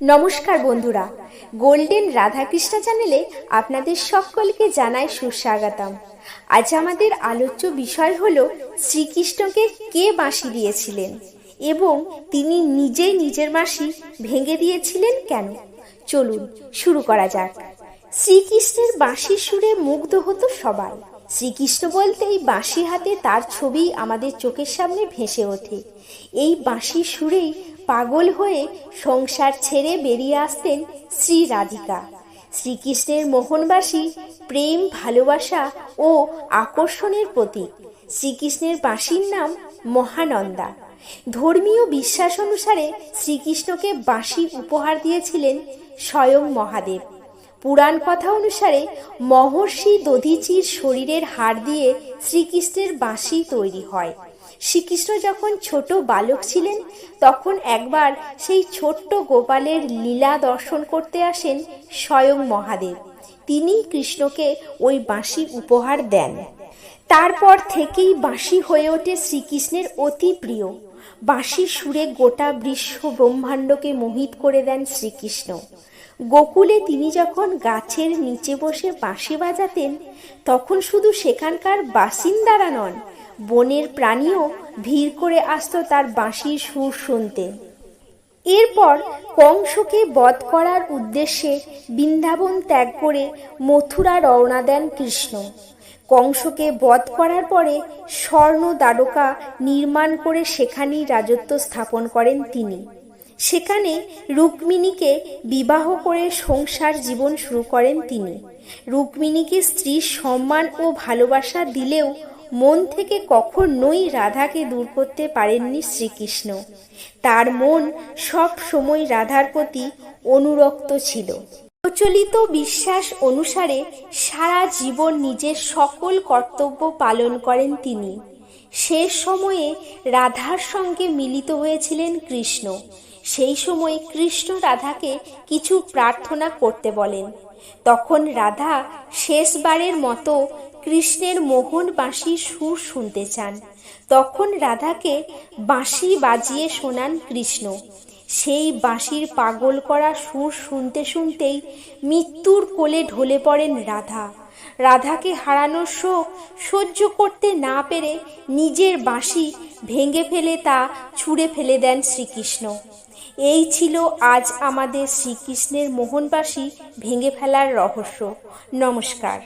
নমস্কার বন্ধুরা গোল্ডেন রাধাকৃষ্ণ চ্যানেলে আপনাদের সকলকে জানাই সুস্বাগতম। আজ আমাদের আলোচ্য বিষয় হল শ্রীকৃষ্ণকে কে বাঁশি দিয়েছিলেন এবং তিনি নিজেই নিজের বাঁশি ভেঙে দিয়েছিলেন কেন? চলুন শুরু করা যাক। শ্রীকৃষ্ণের বাঁশির সুরে মুগ্ধ হতো সবাই। শ্রীকৃষ্ণ বলতেই বাঁশি হাতে তার ছবি আমাদের চোখের সামনে ভেসে ওঠে। এই বাঁশির সুরেই পাগল হয়ে সংসার ছেড়ে বেরিয়ে আসতেন শ্রী রাধিকা। শ্রীকৃষ্ণের মোহনবাসী প্রেম, ভালোবাসা ও আকর্ষণের প্রতীক। শ্রীকৃষ্ণের বাঁশির নাম মহানন্দা। ধর্মীয় বিশ্বাস অনুসারে শ্রীকৃষ্ণকে বাঁশি উপহার দিয়েছিলেন স্বয়ং মহাদেব। পুরাণ কথা অনুসারে মহর্ষি দধিচির শরীরের হাড় দিয়ে শ্রীকৃষ্ণের বাঁশি তৈরি হয়। শ্রীকৃষ্ণ যখন ছোট বালক ছিলেন, তখন একবার সেই ছোট্ট গোপালের লীলা দর্শন করতে আসেন স্বয়ং মহাদেব। তিনি কৃষ্ণকে ওই বাঁশি উপহার দেন। তারপর থেকেই বাঁশি হয়ে ওঠে শ্রীকৃষ্ণের অতি প্রিয়। বাঁশির সুরে গোটা বিশ্ব ব্রহ্মাণ্ডকে মোহিত করে দেন শ্রীকৃষ্ণ। গোকুলে তিনি যখন গাছের নিচে বসে বাঁশি বাজাতেন, তখন শুধু সেখানকার বাসিন্দারা নন বনের প্রাণীও ভিড় করে আসতো তার বাঁশির সুর শুনতে। এরপর কংসকে বধ করার উদ্দেশ্যে বৃন্দাবন ত্যাগ করে মথুরা রওনা দেন কৃষ্ণ। কংসকে বধ করার পরে স্বর্ণ দ্বারকা নির্মাণ করে সেখানেই রাজত্ব স্থাপন করেন তিনি। সেখানে রুক্মিণীকে বিবাহ করে সংসার জীবন শুরু করেন তিনি। রুক্মিণীকে স্ত্রীর সম্মান ও ভালোবাসা দিলেও মন থেকে কখনোই রাধাকে দূর করতে পারেননি শ্রীকৃষ্ণ। তার মন সব সময় রাধার প্রতি অনুরক্ত ছিল। প্রচলিত বিশ্বাস অনুসারে সারা জীবন নিজের সকল কর্তব্য পালন করেন তিনি। শেষ সময়ে রাধার সঙ্গে মিলিত হয়েছিলেন কৃষ্ণ। সেই সময় কৃষ্ণ রাধাকে কিছু প্রার্থনা করতে বলেন। তখন রাধা শেষবারের মতো কৃষ্ণের মোহন বাঁশির সুর শুনতে চান। তখন রাধাকে বাঁশি বাজিয়ে শোনান কৃষ্ণ। সেই বাঁশির পাগল করা সুর শুনতে শুনতেই মৃত্যুর কোলে ঢলে পড়েন রাধা। রাধাকে হারানোর শোক সহ্য করতে না পেরে নিজের বাঁশি ভেঙে ফেলে তা ছুঁড়ে ফেলে দেন শ্রীকৃষ্ণ। এই ছিল আজ আমাদের শ্রীকৃষ্ণের মোহনবাসী ভেঙে ফেলার রহস্য। নমস্কার।